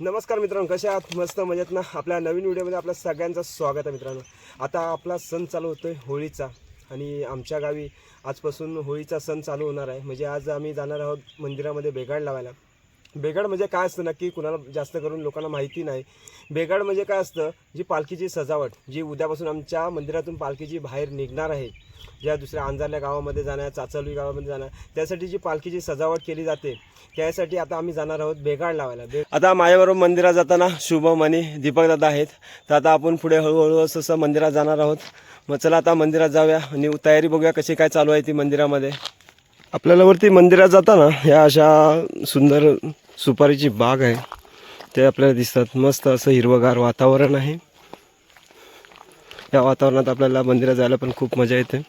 नमस्कार मित्रांनो कसे आहात? मस्त मजेत ना? आपल्या नवीन व्हिडिओमध्ये आपल्या सगळ्यांचं स्वागत आहे मित्रांनो. आता आपला सण चालू होतो आहे होळीचा आणि आमच्या गावी आजपासून होळीचा सण चालू होणार आहे. म्हणजे आज आम्ही जाणार आहोत मंदिरामध्ये बेगाड लावायला. बेगाड म्हणजे काय असतं नक्की कुणाला जास्त करून लोकांना माहिती नाही. बेगाड म्हणजे काय असतं? जी पालखीची सजावट जी उद्यापासून आमच्या मंदिरातून पालखीची बाहेर निघणार आहे. ज्या दुसऱ्या अंजारल्या गावामध्ये जाणार चाचलवी गावामध्ये जाणार त्यासाठी जी पालखीची सजावट केली जाते त्यासाठी आता आम्ही जाणार आहोत बेगाड लावायला. बे आता माझ्याबरोबर मंदिरात जाताना शुभम आणि दीपक दादा आहेत. तर आता आपण पुढे हळूहळू असं असं मंदिरात जाणार आहोत. मग चला आता मंदिरात जाऊया. आणि तयारी बघूया कशी काय चालू आहे ती मंदिरामध्ये. आपल्याला वरती मंदिरात जाताना ह्या अशा सुंदर सुपारीची बाग आहे. ते आपल्याला दिसतात. मस्त असं हिरवगार वातावरण आहे. या वातावरणात आपल्याला मंदिरात जायला पण खूप मजा येते.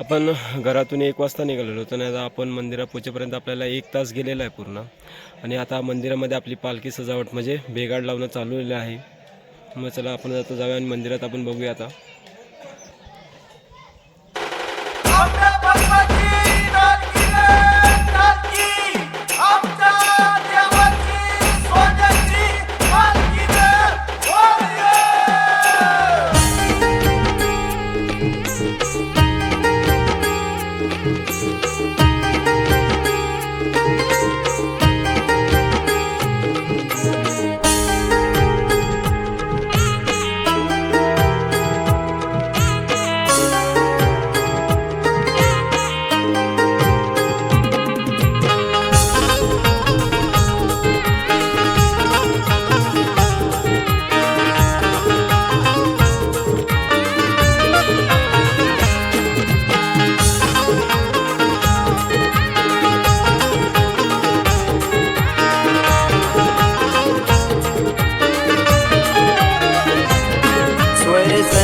आपण घरातून एक वाजता निघालेलो. होतो नाही आता आपण मंदिरात पोचेपर्यंत आपल्याला एक तास गेलेला आहे पूर्ण. आणि आता मंदिरामध्ये आपली पालखी सजावट म्हणजे बेगाड लावणं चालू आहे. मग चला आपण आता जाऊया आणि मंदिरात आपण बघूया आता.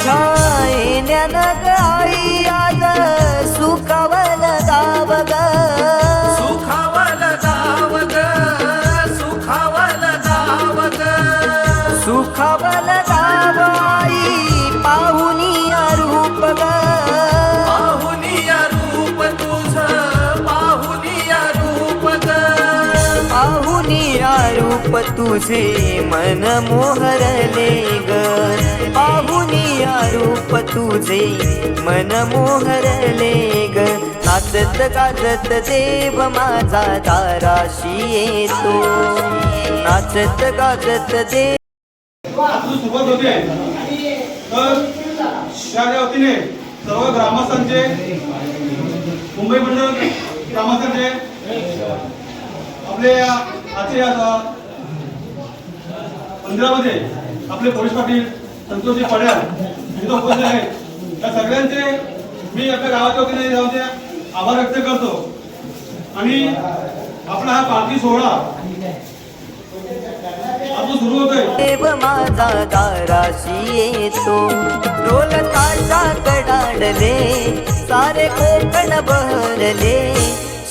तुझ्या येण्यानं रूप तुझे मन मोहरले ग. पाहुनिया रूप तुझे मन मोहरले ग. नाचत गाजत देव माझा ताराशी येतो नाचत गाजत देव आजची होते तर त्या वतीने सर्व ग्रामस्थांचे मुंबई मंडळ ग्रामस्थांचे आपले आजचे या मंदिरामध्ये आपले पोलीस पाटील संतोषजी पड्याल इथं उपस्थित आहेत. त्या सगळ्यांचे मी आपल्या गावाच्या वतीने गावचे आभार व्यक्त करतो. आणि आपला हा पालखी सोहळा आपण सुरू होतोय. देव माझा दाराशी येतो ढोल ताशा कडाडले सारे कोकण बहरले.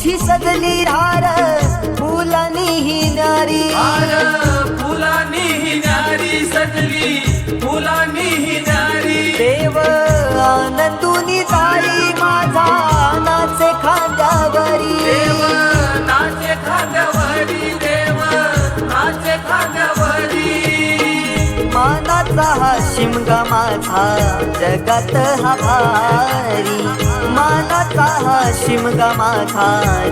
तुझी सजली रार फुलानी ही नारी. शिमगा माझा जगात हा भारी? मानाचा हा शिमगा माझा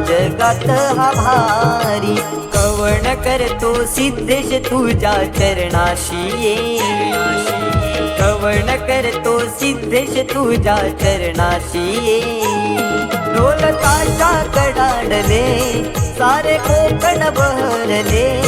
जगात हा भारी. कवण करतो सिद्धेश तुझ्या चरणाशी ये. कवण करतो सिद्धेश तुझ्या चरणाशी ढोलताच्या कडाडले सारे कोकण बहरले.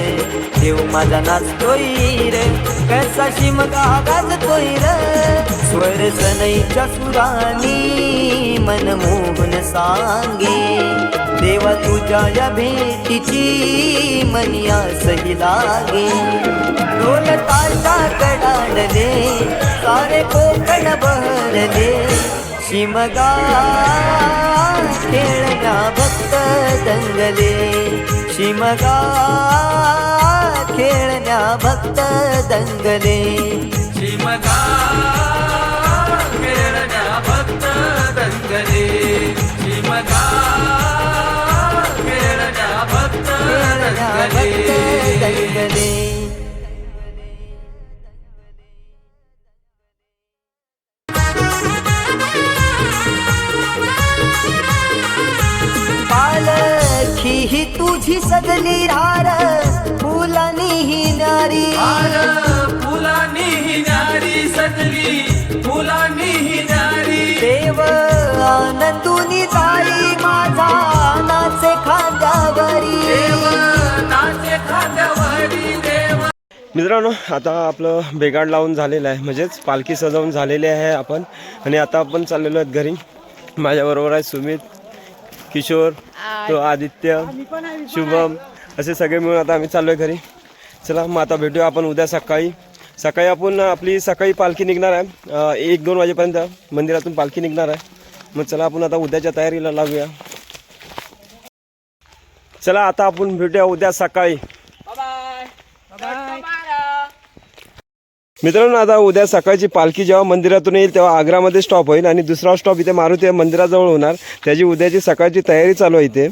देव माझा नाचतोय रे. कसा शिमगा गाजतोय रे. स्वर सनईच्या सुरानी मनमोहन सांगे. देवा तुझ्या या भेटीची मनिया सही लागे. ढोल ताशा कडाडले सारे कोकण बहरले. शिमगा खेळण्या भक्त दंगले. शिमगा खेळण्या भक्त दंगले शिमगा खेळण्या भक्त दंगले शिमगा खेळण्या भक्त खेळण्या मित्रांनो आता आपलं बेगाड लावून झालेलं आहे. म्हणजेच पालखी सजवून झालेली आहे आपण. आणि आता आपण चाललेलो आहेत घरी. माझ्याबरोबर आहे सुमित किशोर तो आदित्य शुभम असे सगळे मिळून आता आम्ही चाललो आहे घरी. चला मग आता भेटूया आपण उद्या सकाळी. सकाळी आपण आपली सकाळी पालखी निघणार आहे. अं, एक दोन वाजेपर्यंत मंदिरातून पालखी निघणार आहे. मग चला आपण आता उद्याच्या तयारीला लागूया. चला आता आपण भेटूया उद्या सकाळी. मित्रांनो आता उद्या सकाळची पालखी जेव्हा मंदिरातून येईल तेव्हा आग्रामध्ये स्टॉप होईल आणि दुसरा स्टॉप इथे मारुती मंदिराजवळ होणार. त्याची उद्याची सकाळची तयारी चालू आहे इथे.